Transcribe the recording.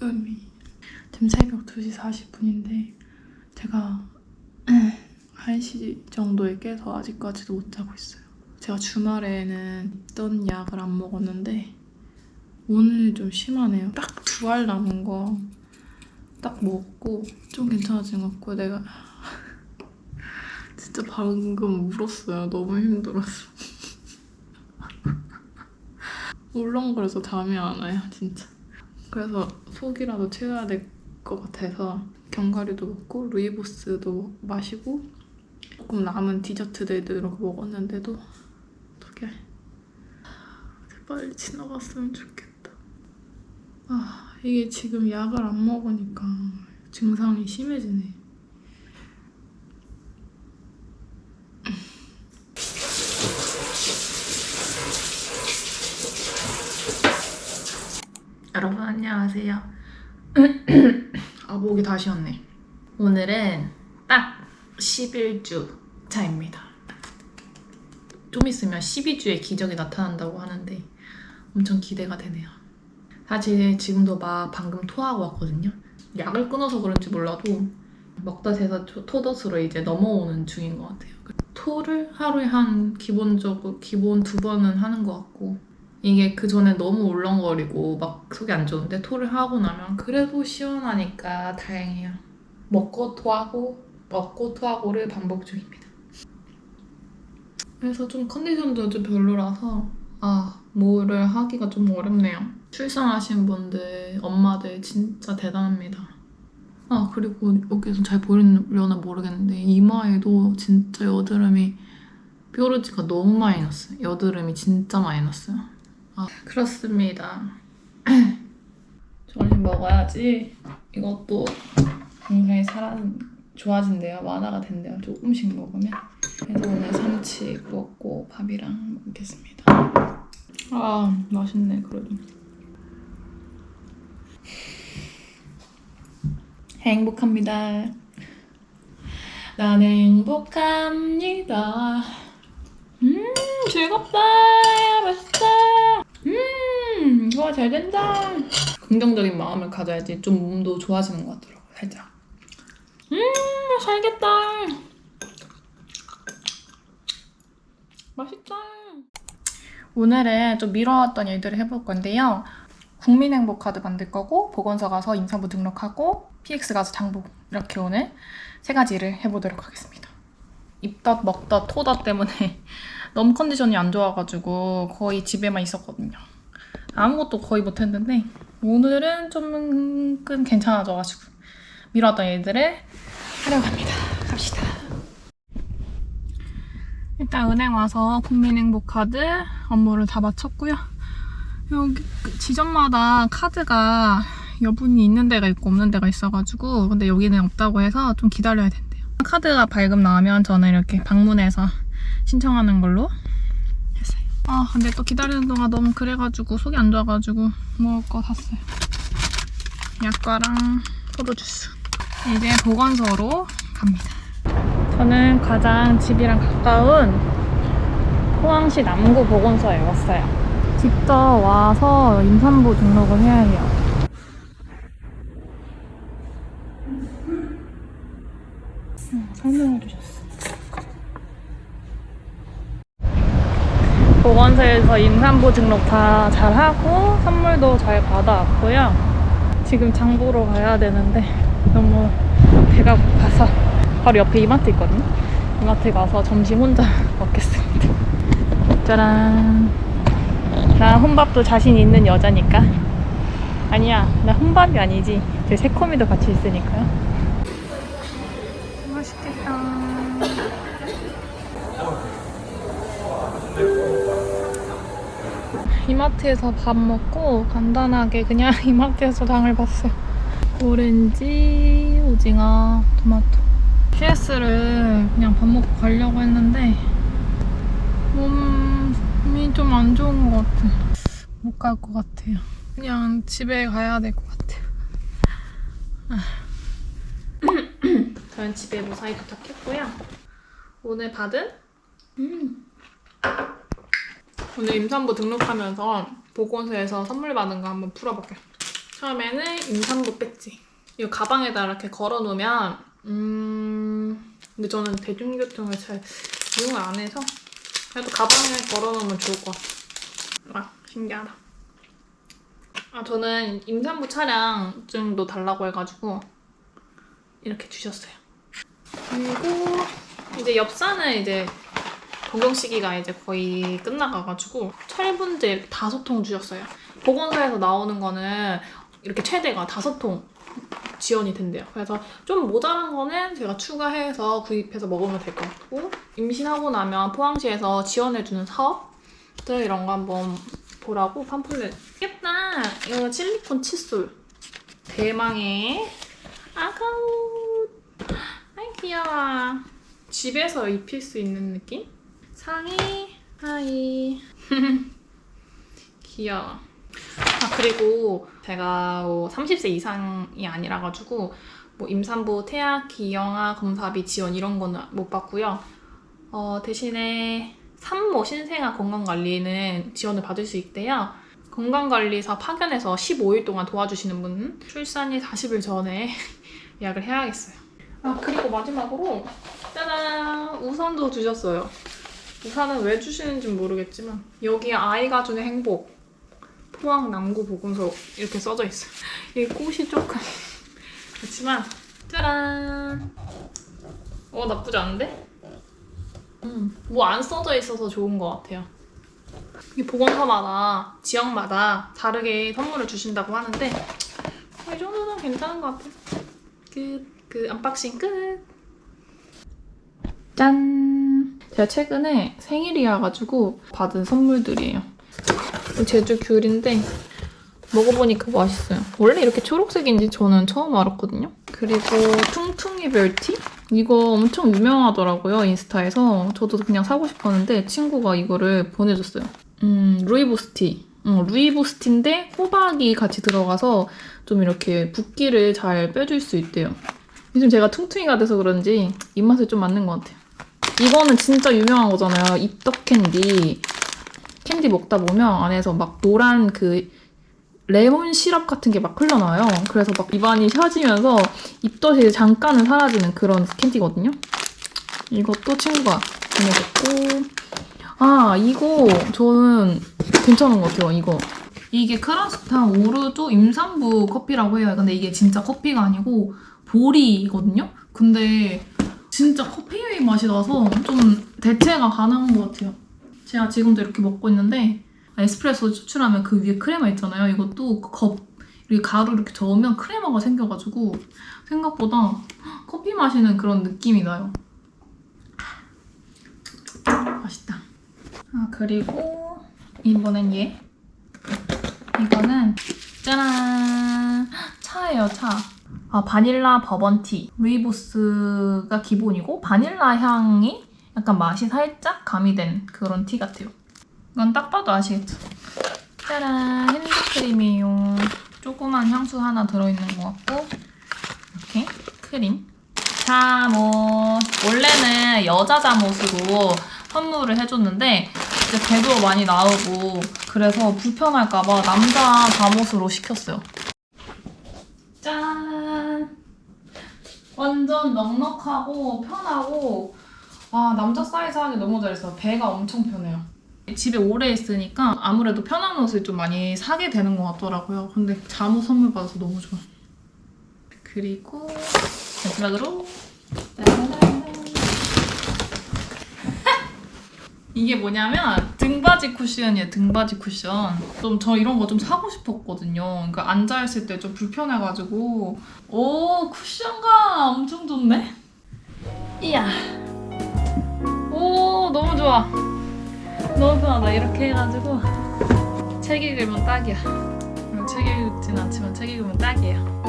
지금이 지금 새벽 2시 40분인데 제가 1시 정도에 깨서 아직까지도 못 자고 있어요. 제가 주말에는 있던 약을 안 먹었는데 오늘 좀 심하네요. 딱 두 알 남은 거 딱 먹고 좀 괜찮아진 것 같고 내가 진짜 방금 울었어요. 너무 힘들었어. 울렁거려서 잠이 안 와요, 진짜. 그래서 속이라도 채워야 될 것 같아서 견과류도 먹고 루이보스도 마시고 조금 남은 디저트들도 이렇게 먹었는데도 어떻게 빨리 지나갔으면 좋겠다. 아 이게 지금 약을 안 먹으니까 증상이 심해지네. 여러분 안녕하세요. 아 목이 다 쉬었네. 오늘은 딱 11주 차입니다. 좀 있으면 12주에 기적이 나타난다고 하는데 엄청 기대가 되네요. 사실 지금도 막 방금 토하고 왔거든요. 약을 끊어서 그런지 몰라도 먹다 새서 토- 토덧으로 이제 넘어오는 중인 것 같아요. 토를 하루에 한 기본적으로 기본 두 번은 하는 것 같고 이게 그 전에 너무 울렁거리고 막 속이 안 좋은데 토를 하고 나면 그래도 시원하니까 다행이에요. 먹고 토하고 먹고 토하고를 반복 중입니다. 그래서 좀 컨디션도 좀 별로라서 아 뭐를 하기가 좀 어렵네요. 출산하신 분들 엄마들 진짜 대단합니다. 아 그리고 여기서 잘 보이려나 모르겠는데 이마에도 진짜 여드름이 뾰루지가 너무 많이 났어요. 여드름이 진짜 많이 났어요. 아, 그렇습니다. 점심 먹어야지. 이것도 굉장히 사람 좋아진대요. 완화가 된대요. 조금씩 먹으면. 그래서 오늘 삼치 먹고 밥이랑 먹겠습니다. 아, 맛있네, 그래도. 행복합니다. 난 행복합니다. 음, 즐겁다. 음, 좋아, 잘 된다. 긍정적인 마음을 가져야지 좀 몸도 좋아지는 것 같더라고요, 살짝. 음, 살겠다. 맛있다. 오늘은 좀 미뤄왔던 일들을 해볼 건데요. 국민행복 카드 만들 거고, 보건소 가서 임산부 등록하고, PX 가서 장복 이렇게 오늘 세 가지를 해보도록 하겠습니다. 입덧, 먹덧, 토덧 때문에 너무 컨디션이 안 좋아가지고 거의 집에만 있었거든요. 아무것도 거의 못했는데 오늘은 좀 괜찮아져가지고 미뤘던 일들을 하려고 합니다. 갑시다. 일단 은행 와서 국민행복 카드 업무를 다 마쳤고요. 여기 그 지점마다 카드가 여분이 있는 데가 있고 없는 데가 있어가지고 근데 여기는 없다고 해서 좀 기다려야 된대요. 카드가 발급 나오면 저는 이렇게 방문해서 신청하는 걸로. 아 근데 또 기다리는 동안 너무 그래가지고 속이 안 좋아가지고 먹을 거 샀어요. 약과랑 포도주스. 이제 보건소로 갑니다. 저는 가장 집이랑 가까운 포항시 남구 보건소에 왔어요. 직접 와서 임산부 등록을 해야 해요. 음, 설명해 주셨어. 보건소에서 임산부 등록 다 잘하고 선물도 잘 받아왔고요. 지금 장 보러 가야 되는데 너무 배가 고파서 바로 옆에 이마트 있거든요. 이마트 가서 점심 혼자 먹겠습니다. 짜란. 나 혼밥도 자신 있는 여자니까. 아니야, 나 혼밥이 아니지. 제 새콤이도 같이 있으니까요. 이마트에서 밥 먹고 간단하게 그냥 이마트에서 장을 봤어요. 오렌지, 오징어, 토마토. PS를 그냥 밥 먹고 가려고 했는데 몸이 좀 안 좋은 것 같아. 못 갈 것 같아요. 그냥 집에 가야 될 것 같아요. 아. 저는 집에 무사히 도착했고요. 오늘 받은 음. 오늘 임산부 등록하면서 보건소에서 선물 받은 거 한번 풀어볼게요. 처음에는 임산부 배지. 이거 가방에다 이렇게 걸어놓으면 음 근데 저는 대중교통을 잘 이용을 안 해서 그래도 가방에 걸어놓으면 좋을 것 같아요. 아 신기하다. 아 저는 임산부 차량증도 달라고 해가지고 이렇게 주셨어요. 그리고 이제 엽산은 이제 복용 시기가 이제 거의 끝나가가지고 철분제 다섯 통 주셨어요. 보건소에서 나오는 거는 이렇게 최대가 다섯 통 지원이 된대요. 그래서 좀 모자란 거는 제가 추가해서 구입해서 먹으면 될 것 같고 임신하고 나면 포항시에서 지원해주는 사업들 이런 거 한번 보라고 팜플렛. 예쁘다. 이거 실리콘 칫솔. 대망의 아가우. 아이 귀여워. 집에서 입힐 수 있는 느낌? 상의 하이. 귀여워. 아 그리고 제가 뭐 30세 이상이 아니라 가지고 뭐 임산부 태아 기형아 검사비 지원 이런 거는 못 받고요. 어, 대신에 산모 신생아 건강관리는 지원을 받을 수 있대요. 건강관리사 파견에서 15일 동안 도와주시는 분 출산이 40일 전에 예약을 해야겠어요. 아 그리고 마지막으로 짜잔 우산도 주셨어요. 우산은 왜 주시는지 모르겠지만 여기 아이가 주는 행복 포항 남구 보건소 이렇게 써져 있어요. 이 꽃이 조금 그렇지만 짜란. 어 나쁘지 않은데? 음, 뭐 안 써져 있어서 좋은 것 같아요. 이 보건소마다 지역마다 다르게 선물을 주신다고 하는데 어, 이 정도는 괜찮은 것 같아요. 끝. 그 언박싱 끝. 짠. 제가 최근에 생일이어가지고 받은 선물들이에요. 제주 귤인데 먹어보니까 맛있어요. 원래 이렇게 초록색인지 저는 처음 알았거든요. 그리고 퉁퉁이 별티? 이거 엄청 유명하더라고요, 인스타에서. 저도 그냥 사고 싶었는데 친구가 이거를 보내줬어요. 음, 루이보스티. 음, 루이보스티인데 호박이 같이 들어가서 좀 이렇게 붓기를 잘 빼줄 수 있대요. 요즘 제가 퉁퉁이가 돼서 그런지 입맛에 좀 맞는 것 같아요. 이거는 진짜 유명한 거잖아요. 입덕 캔디. 캔디 먹다 보면 안에서 막 노란 그 레몬 시럽 같은 게 막 흘러나와요. 그래서 막 입안이 샤지면서 입덧이 잠깐은 사라지는 그런 캔디거든요. 이것도 친구가 보내줬고 아 이거 저는 괜찮은 것 같아요. 이거 이게 크라스탄 오르조 임산부 커피라고 해요. 근데 이게 진짜 커피가 아니고 보리거든요. 근데 진짜 커피의 맛이 나서 좀 대체가 가능한 것 같아요. 제가 지금도 이렇게 먹고 있는데 에스프레소 추출하면 그 위에 크레마 있잖아요. 이것도 컵 이렇게 가루 이렇게 저으면 크레마가 생겨가지고 생각보다 커피 마시는 그런 느낌이 나요. 맛있다. 아 그리고 이번엔 얘. 이거는 짜란 차예요 차. 아 바닐라 버번티 루이보스가 기본이고 바닐라 향이 약간 맛이 살짝 가미된 그런 티 같아요. 이건 딱 봐도 아시겠죠? 짜란 핸드크림이에요. 조그만 향수 하나 들어있는 것 같고 이렇게 크림. 잠옷 원래는 여자 잠옷으로 선물을 해줬는데 이제 배도 많이 나오고 그래서 불편할까봐 남자 잠옷으로 시켰어요. 짠! 완전 넉넉하고 편하고 아 남자 사이즈 하기 너무 잘했어요. 배가 엄청 편해요. 집에 오래 있으니까 아무래도 편한 옷을 좀 많이 사게 되는 것 같더라고요. 근데 잠옷 선물 받아서 너무 좋아. 그리고 마지막으로 이게 뭐냐면 등받이 쿠션이에요. 등받이 쿠션. 좀 저 이런 거 좀 사고 싶었거든요. 그러니까 앉아 있을 때 좀 불편해가지고 오 쿠션감 엄청 좋네. 이야. 오 너무 좋아. 너무 편하다. 이렇게 해가지고 책 읽으면 딱이야. 책 읽진 않지만 책 읽으면 딱이에요.